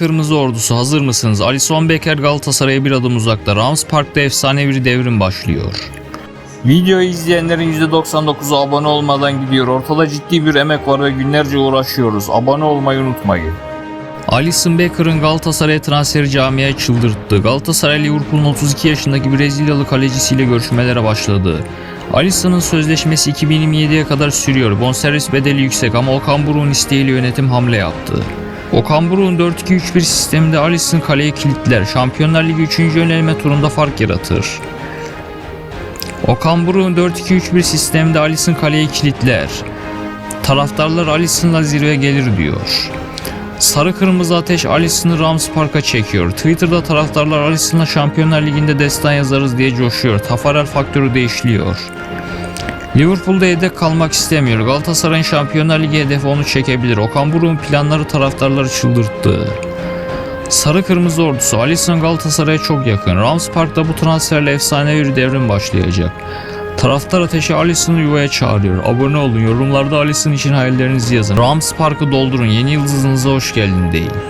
Kırmızı Ordusu hazır mısınız? Alisson Becker Galatasaray'a bir adım uzakta. Rams Park'ta efsanevi bir devrim başlıyor. Videoyu izleyenlerin %99'u abone olmadan gidiyor. Ortada ciddi bir emek var ve günlerce uğraşıyoruz. Abone olmayı unutmayın. Alisson Becker'ın Galatasaray'a transferi camiayı çıldırttı. Galatasaray Liverpool'un 32 yaşındaki Brezilyalı kalecisiyle görüşmelere başladı. Alisson'ın sözleşmesi 2027'ye kadar sürüyor. Bonservis bedeli yüksek ama Okan Buruk'un isteğiyle yönetim hamle yaptı. Okan Buruk'un 4-2-3-1 sisteminde Alisson kaleye kilitler. Şampiyonlar Ligi 3. yönelme turunda fark yaratır. Okan Buruk'un 4-2-3-1 sisteminde Alisson kaleye kilitler. Taraftarlar Alisson'la zirve gelir diyor. Sarı kırmızı ateş Alisson'ı Rams Park'a çekiyor. Twitter'da taraftarlar Alisson'la Şampiyonlar Ligi'nde destan yazarız diye coşuyor. Tafarel faktörü de işliyor. Liverpool'da yedek kalmak istemiyor. Galatasaray'ın Şampiyonlar Ligi hedefi onu çekebilir. Okan Buruk'un planları taraftarları çıldırttı. Sarı Kırmızı Ordusu Alisson Galatasaray'a çok yakın. Rams Park'ta bu transferle efsanevi bir devrim başlayacak. Taraftar ateşi Alisson'u yuvaya çağırıyor. Abone olun, yorumlarda Alisson için hayallerinizi yazın. Rams Park'ı doldurun, yeni yıldızınıza hoş geldin deyin.